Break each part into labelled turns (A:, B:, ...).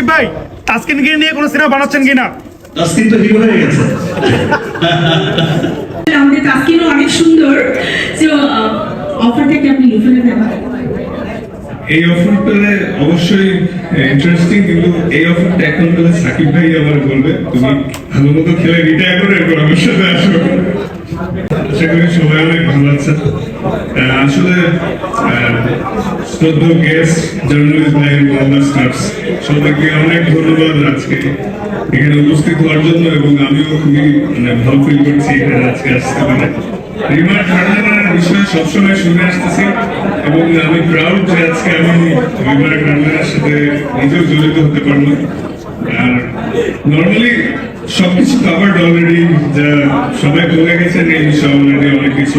A: সাকিব ভাই তাসকিনকে নিয়ে কোনো সিনেমা বানাচ্ছেন কিনা?
B: তাসকিন তো হিরো হয়ে গেছে।
C: আমাদের তাস্কিনও অনেক সুন্দর। তো অফারটা কি আপনি লুফে নেবেন?
D: এই অফার পেলে অবশ্যই ইন্টারেস্টিং কিন্তু এই অফারটা এখন পেলে সাকিব ভাই আমার বলবে তুমি ভালো মতো খেলে রিটায়ার করে এরপর আমার সাথে আসো। আশা করি সবাই অনেক আছে আসলে শ্রদ্ধ গেস্ট জার্নালিস্ট ভাই মোহাম্মদ সবাইকে অনেক ধন্যবাদ আজকে এখানে উপস্থিত হওয়ার জন্য এবং আমিও খুবই মানে ভালো ফিল করছি এখানে আজকে আসতে পারে। রিমার গার্ডেনের বিষয়ে সবসময় শুনে আসতেছি এবং আমি প্রাউড যে আজকে আমি রিমার গার্ডেনের সাথে নিজেও জড়িত হতে পারলাম। আর নর্মালি সবকিছু কাভার্ড অলরেডি সবাই বলে গেছেন এই বিষয়ে অলরেডি অনেক কিছু।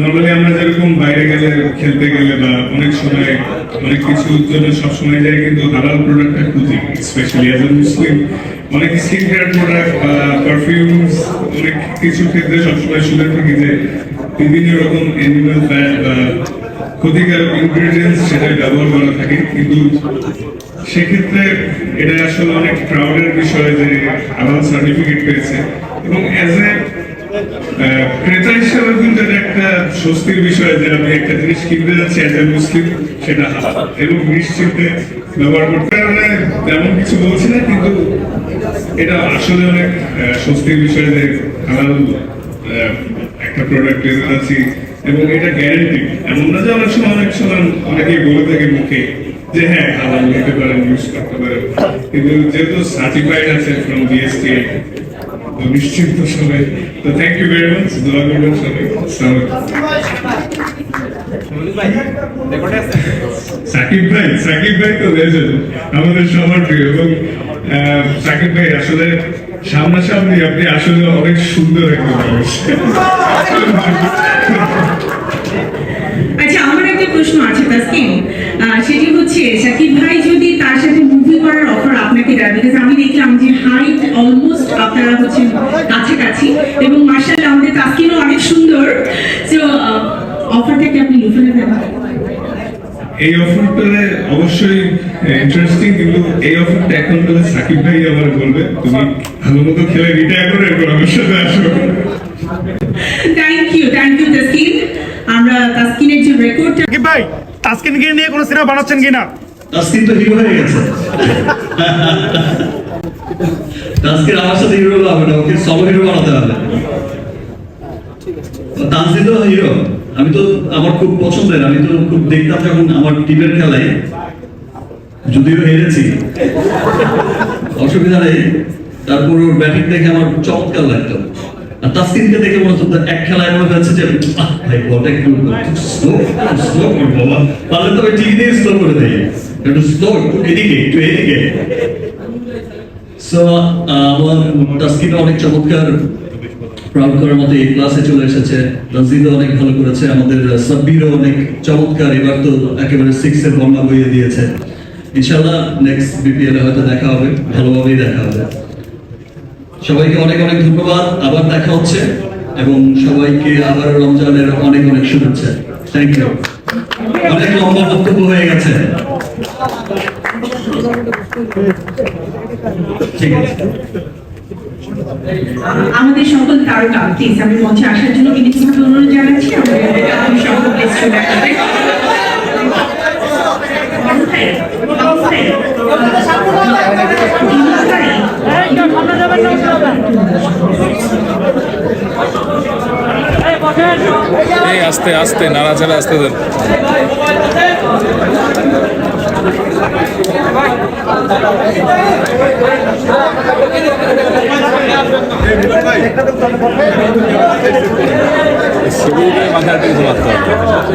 D: নর্মালি আমরা যেরকম বাইরে গেলে, খেলতে গেলে বা অনেক সময় অনেক কিছুর জন্য সবসময় যাই, কিন্তু হালাল প্রোডাক্টটা খুঁজি স্পেশালি অ্যাজ এ মুসলিম অনেক স্কিন কেয়ার প্রোডাক্ট বা পারফিউমস অনেক কিছু ক্ষেত্রে সবসময় শুনে থাকি যে বিভিন্ন রকম অ্যানিমাল ফ্যাট বা ক্ষতিকারক ইনগ্রেডিয়েন্টস সেটা ব্যবহার করা থাকে, কিন্তু সেক্ষেত্রে এটা আসলে অনেক প্রাউডের বিষয় যে হালাল সার্টিফিকেট পেয়েছে। এবং অ্যাজ এ ক্রেতা হিসেবে কিন্তু এটা একটা স্বস্তির বিষয় যে আমি একটা জিনিস কিনতে যাচ্ছি এজ এ মুসলিম সেটা এবং নিশ্চিন্তে ব্যবহার করতে পারলে তেমন কিছু বলছি না কিন্তু এটা আসলে অনেক স্বস্তির বিষয় যে আহ, একটা প্রোডাক্ট যাচ্ছি এবং এটা গ্যারেন্টি এমন না যে অনেক সময় অনেক সময় অনেকেই বলে থাকে মুখে যে হ্যাঁ নিতে পারেন ইউজ করতে পারেন। কিন্তু যেহেতু সার্টিফাইড আছে ফ্রম বিএসটি তো নিশ্চিন্ত সবাই। তো থ্যাংক ইউ ভেরি মাচ দোয়া করবেন সবাই। সাকিব ভাই সাকিব ভাই তো লেজেন্ড আমাদের সবার প্রিয়। এবং সাকিব ভাই আসলে সামনাসামনি আপনি আসলে অনেক সুন্দর একটা মানুষ
C: আচ্ছা আমার একটা প্রশ্ন আছে তাসকিন আহ, সেটি হচ্ছে শাকিব ভাই যদি তার সাথে মুভি করার অফার আপনাকে দেয় বিকজ আমি দেখলাম যে হাইট অলমোস্ট আপনারা হচ্ছেন কাছাকাছি। এবং মার্শাল আমাদের তাসকিনও অনেক সুন্দর। তো অফারটা কি আপনি লুফে নেবেন?
D: এই অফার পেলে অবশ্যই ইন্টারেস্টিং কিন্তু এই অফারটা এখন পেলে সাকিব ভাই আমার বলবে তুমি ভালো মতো খেলে রিটায়ার করে এরপর আমার সাথে আসো।
C: Thank you thank you Taskin. আমরা তাসকিনের যে রেকর্ডটা
A: সাকিব ভাই তাসকিনকে নিয়ে কোনো সিনেমা বানাচ্ছেন কিনা?
B: তাসকিন তো হিরো হয়ে গেছে তাসকিন আমার সাথে হিরো হবে না ওকে সব হিরো বানাতে হবে। তানজিদ তো হিরো আমি তো আমার খুব পছন্দের আমি তো খুব দেখতাম যখন আমার টিমের খেলায়। যদিও হেরেছি। অসুবিধা নেই। তারপর ওর ব্যাটিং দেখে আমার চমৎকার লাগতো। আর তাসকিনকে দেখে মনে হতো এক খেলায় মনে হচ্ছে যে ভাই বলটা একটু স্লো স্লো কর বাবা। পারলে তো টিভি দিয়ে স্লো করে দেয় একটু স্লো একটু এদিকে একটু এদিকে। সো আমার তাসকিন অনেক চমৎকার। প্রাউড করার মতো এই ক্লাসে চলে এসেছে। রঞ্জিতও অনেক ভালো করেছে। আমাদের সাব্বিরও অনেক চমৎকার। এবার তো একেবারে সিক্স এর বন্যা বইয়ে দিয়েছে। ইনশাল্লাহ নেক্সট বিপিএল হয়তো দেখা হবে। ভালোভাবেই দেখা হবে। সবাইকে অনেক অনেক ধন্যবাদ। আবার দেখা হচ্ছে। এবং সবাইকে আবার রমজানের অনেক অনেক শুভেচ্ছা। থ্যাংক ইউ অনেক লম্বা বক্তব্য হয়ে গেছে।
C: আমাদের সকল তারকা প্লিজ আমি মঞ্চে আসার জন্য বিনীতভাবে অনুরোধ জানাচ্ছি? সকল প্লিজ
E: আস্তে আস্তে, নাড়াচাড়া আস্তে দেন। মাথার দিকে মারতে হবে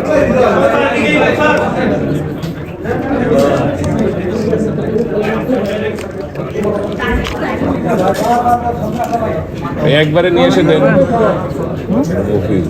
E: একবারে নিয়ে এসে দেন। মফিজ